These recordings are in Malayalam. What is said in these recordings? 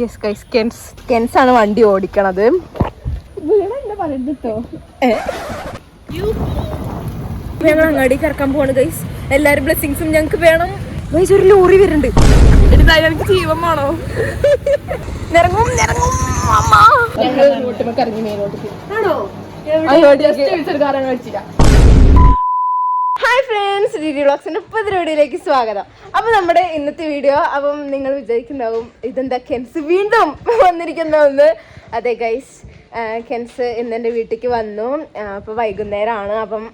യെസ് ഗൈസ് കെൻസ് കെൻസ് ആണ് വണ്ടി ഓടിക്കണത്? ഞങ്ങൾ അങ്ങാടിക്ക് ഇറക്കാൻ പോവാണ് ഗൈസ് എല്ലാരും ബ്ലെസ്സിങ്സും ഞങ്ങൾക്ക് വേണം. ഗൈസ് ഒരു ലോറി വരുന്നുണ്ട്. എനിക്ക് ജീവൻ വേണോ? നിറങ്ങും നിറങ്ങും അമ്മ. ഹായ് ഫ്രണ്ട്സ് ഡി ഡി വ്ളോഗ്സിന്റെ പുതിയ വീഡിയോയിലേക്ക് സ്വാഗതം. അപ്പോൾ നമ്മുടെ ഇന്നത്തെ വീഡിയോ അപ്പം നിങ്ങൾ വിചാരിക്കുന്നുണ്ടാവും ഇതെന്താ കെൻസ് വീണ്ടും വന്നിരിക്കുന്നതെന്ന് അതെ ഗൈസ് കെൻസ് ഇന്ന് എന്റെ വീട്ടിലേക്ക് വന്നു. അപ്പോൾ വൈകുന്നേരമാണ്. അപ്പം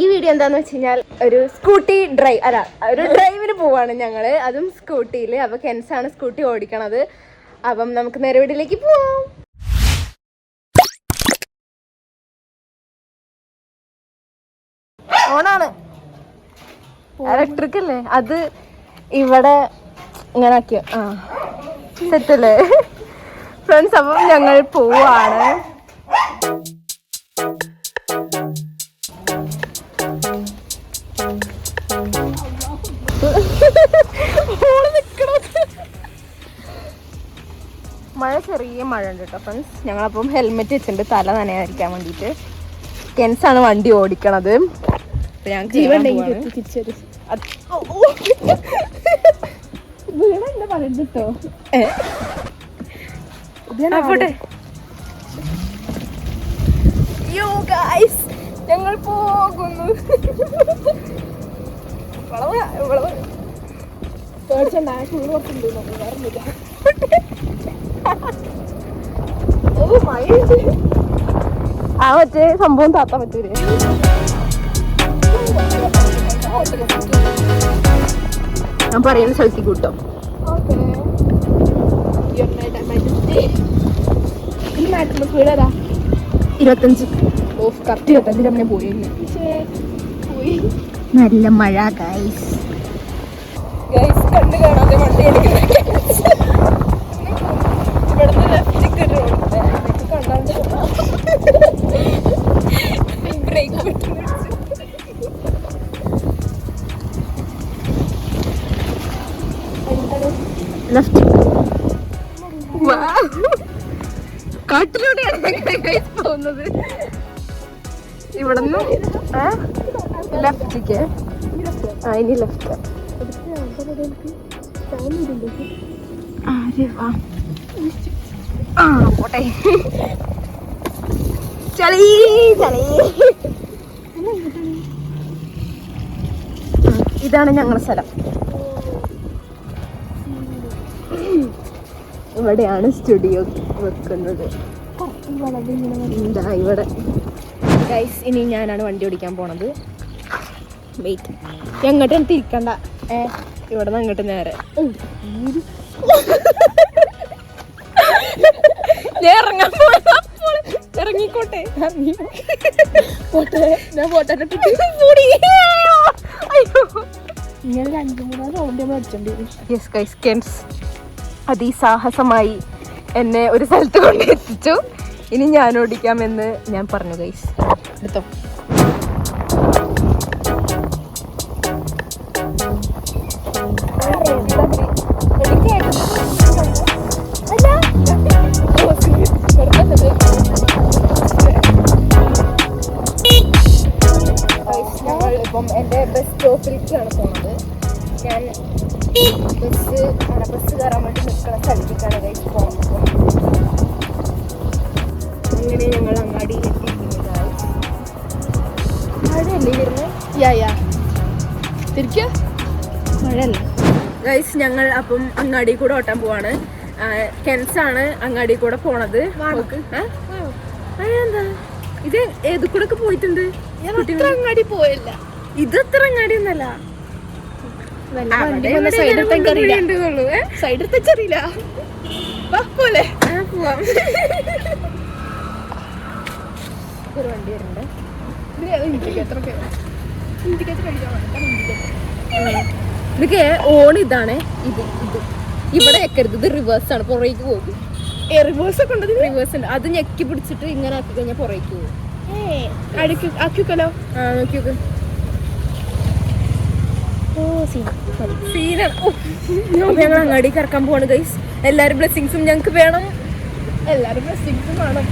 ഈ വീഡിയോ എന്താന്ന് വെച്ച് കഴിഞ്ഞാൽ ഒരു സ്കൂട്ടി ഡ്രൈവ് അല്ല ഒരു ഡ്രൈവിന് പോവാണ് ഞങ്ങൾ അതും സ്കൂട്ടിയിൽ അപ്പോൾ കെൻസാണ് സ്കൂട്ടി ഓടിക്കണത്. അപ്പം നമുക്ക് നേരെ വീട്ടിലേക്ക് പോവാം. ഓണാണ്. ഇലക്ട്രിക് അല്ലേ? അത് ഇവിടെ ഇങ്ങനെ ആക്കിയ ആ സെറ്റല്ലേ? ഫ്രണ്ട്സ് അപ്പം ഞങ്ങൾ പോവാണ്. മഴ ചെറിയ മഴ ഉണ്ട് കേട്ടോ ഫ്രണ്ട്സ് ഞങ്ങളപ്പം ഹെൽമെറ്റ് വെച്ചിട്ടുണ്ട് തല നനയാതിരിക്കാൻ വേണ്ടിയിട്ട്. കെൻസാണ് വണ്ടി ഓടിക്കണത്. അപ്പൊ ഞാൻ യോ ഗൈസ് ഞങ്ങൾ പോകുന്നു. വളവ് വളവ്. ആ മറ്റേ സംഭവം താത്താൻ പറ്റൂലേ? ഞാൻ പറയുന്ന സ്ഥലത്തേക്ക് കൂട്ടോ. ഇരുപത്തഞ്ച്. നല്ല മഴ ഗൈസ് ഗൈസ് കണ്ടു കാണാതെ വണ്ടി എടുക്കുന്നത് ഇവിടുന്ന് ലെഫ്റ്റിക്ക് റോഡ് കണ്ടാണ്ട് ബ്രേക്ക് പറ്റുന്നു ലെഫ്റ്റ് കാട്ടിലൂടെയാണ് ഇവിടുന്ന് ലെഫ്റ്റിക്ക് ആ ഇനി ലെഫ്റ്റ് ആ പോട്ടെ. ചളി ചളി. ഇതാണ് ഞങ്ങളുടെ സ്ഥലം. ഇവിടെയാണ് സ്റ്റുഡിയോ വെക്കുന്നത്. എന്താ ഇവിടെ? ഗൈസ് ഇനി ഞാനാണ് വണ്ടി ഓടിക്കാൻ പോണത്. വെയിറ്റ് എങ്ങോട്ടും തിരിക്കണ്ട. ഏ ഇവിടെ നിന്ന് അങ്ങോട്ട് നേരെ. ഇറങ്ങാൻ ഇറങ്ങിക്കോട്ടെ. പോട്ടെ. ഞാൻ പോട്ടെ. ഇങ്ങനെ രണ്ടു മൂന്നാൽ റൗണ്ട് നമ്മൾ അടിച്ചോണ്ടി യെസ് ഗൈസ് കെൻസ് അതിസാഹസമായി എന്നെ ഒരു സ്ഥലത്ത് കൊണ്ടെത്തിച്ചു. ഇനി ഞാൻ ഓടിക്കാമെന്ന് ഞാൻ പറഞ്ഞു ഗൈസ് എടുത്തോ. മഴയല്ല? ഗൈസ് ഞങ്ങൾ അപ്പം അങ്ങാടി കൂടെ ഓട്ടാൻ പോവാണ്. കെൻസ് ആണ് അങ്ങാടി കൂടെ പോണത്. എന്താ ഇത് ഏത് കൂടെ ഒക്കെ പോയിട്ടുണ്ട് അങ്ങാടി പോയില്ല. ഇത് അത്ര അങ്ങാടി ഒന്നല്ല. വല്ല വണ്ടി വന്ന സൈഡ് പേര് പോലെ പോവാം. ഒരു വണ്ടി വരുന്നുണ്ട്. ഇതൊക്കെ ഓൺ ഇതാണ്. ഇത് ഇത്. ഇവിടെ വെക്കരുത്. ഇത് റിവേഴ്സ് ആണ്. പുറകേക്ക് പോകും. റിവേഴ്സ് ഒക്കെ ഉണ്ടത് റിവേഴ്സ് ഉണ്ട്. അത് ഞെക്കി പിടിച്ചിട്ട് ഇങ്ങനെ ആക്കി കഴിഞ്ഞാൽ പുറകേക്ക് പോകും. അടക്കി ആക്കിക്കലോ ആ നോക്കി നോക്ക് ഓ സീന. സീനാണ് ഓ. അപ്പൊ ഞങ്ങൾ അങ്ങാടിക്ക് ഇറക്കാൻ പോവാണ് ഗൈസ് എല്ലാരും ബ്ലെസ്സിങ്സും ഞങ്ങൾക്ക് വേണം. എല്ലാരും ബ്ലെസ്സിങ്സും വേണം.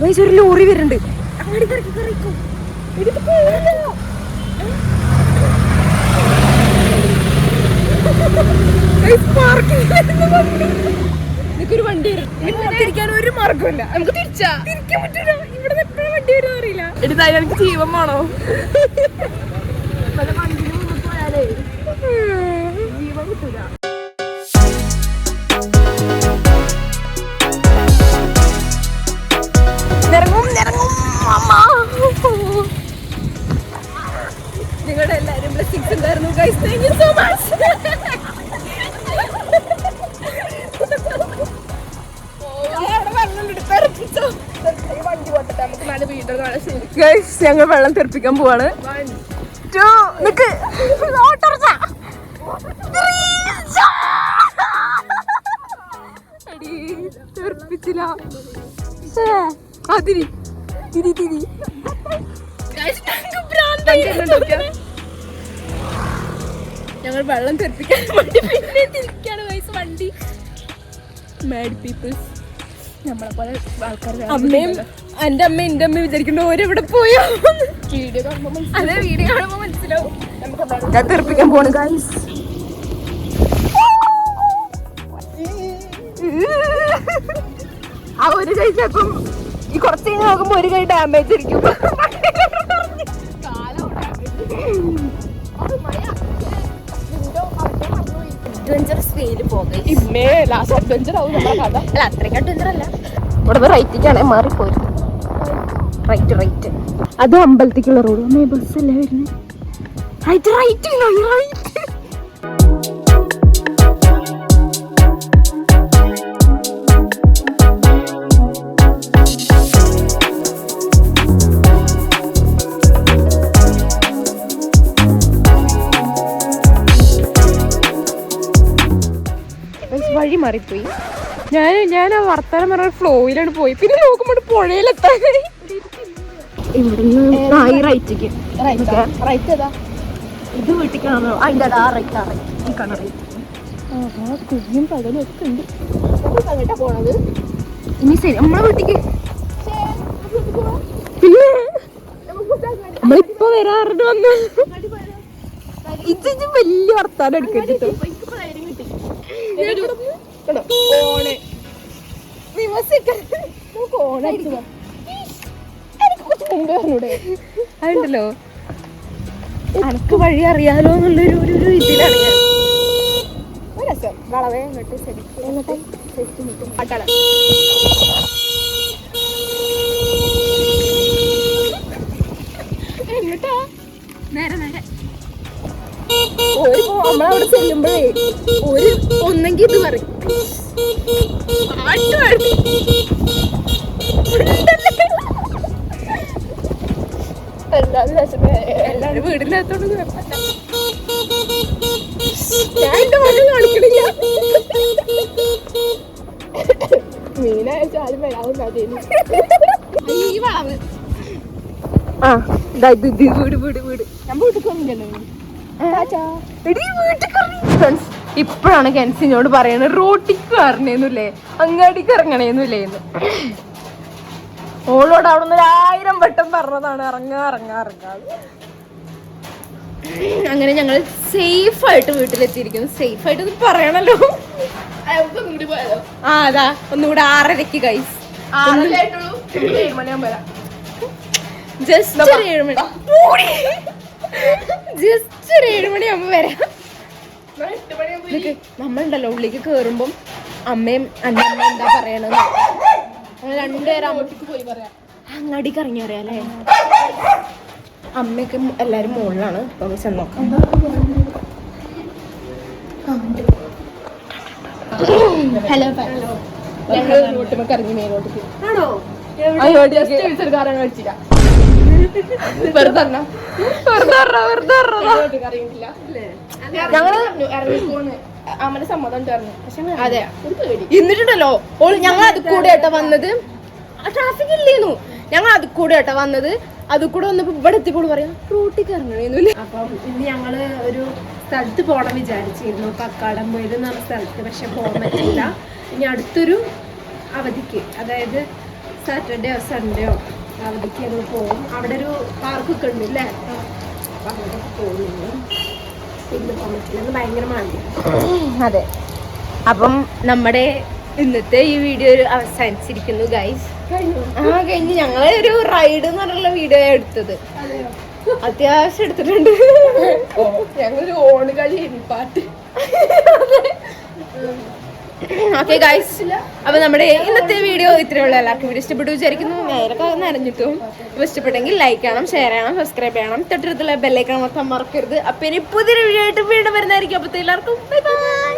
ഗൈസ് ഒരു ലോറി വരുന്നുണ്ട്. ഒരു വണ്ടി തിരിക്കാൻ ഒരു മാർഗമില്ല നമുക്ക് തിരിച്ചാ. തിരിക്കാൻ പറ്റൂല. ഇവിടെ എപ്പോഴും വണ്ടി വരും അറിയില്ല. എടുത്താൽ എനിക്ക് ജീവൻ വേണോ? ജീവൻ കിട്ടൂല. ബ്ലെസ്സിങ്സ് ഉണ്ടായിരുന്നു guys thank you so much guys ഞങ്ങൾ വെള്ളം തെറിപ്പിക്കാൻ പോവാണ്. ടു നിക്ക്. എടീ, തെറിപ്പിച്ചില്ല. ശ്ശേ, അതിരി തിരി തിരി ഞങ്ങൾ വെള്ളം തെറിപ്പിക്കാൻ വേണ്ടി പിന്നെ തിരിക്കാണ് വയസ്സ് വണ്ടി. മാഡ് പീപ്പിൾസ് നമ്മളെ പോലെ ആൾക്കാർ അമ്മയും എന്റെ അമ്മ എന്റെ അമ്മ വിചാരിക്കുന്നു ഓരെവിടെ പോയോ? വീഡിയോ കാണുമ്പോൾ അതെ വീഡിയോ കാണുമ്പോൾ മനസ്സിലാവും. നമുക്ക് തെറിപ്പിക്കാൻ പോണു ഗൈസ് ആ ഒരു കൈ ഈ കുറച്ച് കഴിഞ്ഞ് നോക്കുമ്പോ ഒരു കൈ ഡാമേജ് ആയിരിക്കും. അഡ്വഞ്ചറസ് വേയിൽ പോകാം ഇമ്മേ ലാസ്റ്റ് അഡ്വഞ്ചർ ആവും നമ്മുടെ കഥ. അല്ല അത്രയ്ക്ക് അഡ്വഞ്ചർ അല്ല. ഇവിടെ റൈറ്റിക്കാണെ മാറിപ്പോയി. റൈറ്റ് റൈറ്റ് അത് അമ്പലത്തേക്കുള്ള റോഡ് അമ്മേ ബസ് അല്ലേ വരുന്നത് റൈറ്റ് റൈറ്റ് റൈറ്റ് മാറിപ്പോയി. ഞാൻ ഞാൻ ആ വർത്തമാനം പറഞ്ഞ ഫ്ലോയിലാണ് പോയി. പിന്നെ നോക്കുമ്പോൾ പുഴയിലെത്താൻ. ഇത് വീട്ടിൽ കാണാമോ അതിന്റെ ആ റൈറ്റ് ആ ഈ പകലും ഒക്കെ ഉണ്ട്. പോണത്? ഇനി ശരി നമ്മളെ വീട്ടിക്ക്. പിന്നെ? നമ്മളിപ്പോ വരാറുണ്ട് വന്ന്? ഇത് വലിയ വർത്താനം എടുക്കരുത് ഓണേ നമുക്ക് ഓണായിട്ട്. എനിക്ക് കുറച്ച് മുമ്പേ പറഞ്ഞൂടെ. അതുണ്ടല്ലോ. അനക്ക് വഴി അറിയാലോ എന്നുള്ളൊരു ഒരു ഒരു ഇതിലാണ് ഞാൻ. രസം. വളവേ അങ്ങോട്ട് ശരിക്കും നമ്മളവിടെ ചെല്ലുമ്പോഴേ ഒരു ഒന്നെങ്കിൽ ഇത് പറയും. പാട്ട് പാടി എല്ലാവരും രസമേ എല്ലാവരും വീടിനകത്തോട് കുഴപ്പമില്ല ഞാൻ എന്റെ മകൻ കാണിക്കണില്ല. മീനയച്ചാൽ ആരും വരാവുന്ന ഈ വളവ് ആ വീട് വീട് വീട്. ഞാൻ വീട്ടിൽ ഫ്രണ്ട്സ് ഇപ്പോഴാണ് കെൻസിനോട് പറയണത് റോട്ടിക്ക് വരണേന്നുല്ലേ അങ്ങാടിക്ക് ഇറങ്ങണേന്നുല്ലേ എന്ന് ഓളോട് അവിടെ നിന്ന് ഒരായിരം വട്ടം പറഞ്ഞതാണ് ഇറങ്ങാ ഇറങ്ങാ ഇറങ്ങാ. അങ്ങനെ ഞങ്ങൾ സേഫ് ആയിട്ട് വീട്ടിലെത്തിയിരിക്കുന്നു. സേഫ് ആയിട്ട് ഇത് പറയണല്ലോ. ആ അതാ ഒന്നുകൂടെ ആറരയ്ക്ക് കൈസ് ജസ്റ്റ് ഒരു ഏഴുമണി. ജസ്റ്റ് ഒരു ഏഴുമണി ആകുമ്പോ വരാം ഞാൻ എട്ട് മണിയാകുമ്പോ നിക്ക് നമ്മളുണ്ടല്ലോ ഉള്ളിലേക്ക് കേറുമ്പം അമ്മയും അന്റെ അമ്മ എന്താ പറയണത്? രണ്ടുപേരും അങ്ങാടിക്ക് ഇറങ്ങി പറയാം അല്ലേ? അമ്മയൊക്കെ എല്ലാരും മുകളിലാണ് നമുക്ക് ചെന്ന് നോക്കാം. ഹലോ ഞങ്ങൾ ഇറങ്ങി മേലോട്ട് ആണോ? ജസ്റ്റ് വിളിച്ചൊരു കാരണം കഴിച്ചില്ല. വെറുതെ ഞങ്ങൾ അമ്മന്റെ സമ്മതം ഉണ്ടായിരുന്നു പക്ഷെ ഞങ്ങൾ അതെ. എന്നിട്ടുണ്ടല്ലോ ഓൾ ഞങ്ങൾ അത് കൂടെ ആട്ടോ വന്നത് ട്രാഫിക് ഇല്ലേന്നു. ഞങ്ങൾ അത് കൂടെ ആട്ടോ വന്നത്. അത് കൂടെ വന്നപ്പോ ഇവിടെ എത്തിക്കോളൂ പറയാം റൂട്ടിൽ കയറണു അപ്പം ഇന്ന് ഞങ്ങൾ ഒരു സ്ഥലത്ത് പോകണം വിചാരിച്ചിരുന്നു. കക്കാടംപൊയിൽ എന്ന് പറഞ്ഞ സ്ഥലത്ത് പക്ഷെ പോകാൻ പറ്റില്ല ഇനി അടുത്തൊരു അവധിക്ക് അതായത് സാറ്റർഡേയോ സൺഡേയോ അവധിക്ക് ഞങ്ങൾ പോകും. അവിടെ ഒരു പാർക്കൊക്കെ ഉണ്ട് അല്ലേ അപ്പം അങ്ങോട്ടൊക്കെ പോകുന്നു ഇന്ന് പോകാൻ പറ്റില്ല ഭയങ്കര മഴ അതെ. അപ്പം നമ്മുടെ ഇന്നത്തെ ഈ വീഡിയോ അവസാനിച്ചിരിക്കുന്നു ഗൈസ് ആ കഴിഞ്ഞ്. ഞങ്ങളെ ഒരു റൈഡ് എന്ന് പറഞ്ഞുള്ള വീഡിയോ എടുത്തത്. അതെയോ? അത്യാവശ്യം എടുത്തിട്ടുണ്ട്. ഞങ്ങളൊരു ഓണ് കളി പാട്ട്. ഓക്കെ ഗൈസ് അപ്പൊ നമ്മുടെ ഇന്നത്തെ വീഡിയോ ഇത്രയേ ഉള്ളൂ. എല്ലാവർക്കും വീഡിയോ ഇഷ്ടപ്പെട്ടു വിചാരിക്കുന്നു. നേരൊക്കെ നനഞ്ഞിട്ടും അപ്പൊ ഇഷ്ടപ്പെട്ടെങ്കിൽ ലൈക്ക് ചെയ്യണം ഷെയർ ചെയ്യണം സബ്സ്ക്രൈബ് ചെയ്യണം. തൊട്ടടുത്തുള്ള ബെല്ലൈക്കണം മൊത്തം മറക്കരുത്. അപ്പൊ ഇനി പുതിയൊരു വീഡിയോ ആയിട്ട് വീണ്ടും വരുന്നതായിരിക്കും. അപ്പൊ എല്ലാവർക്കും ബൈ ബൈ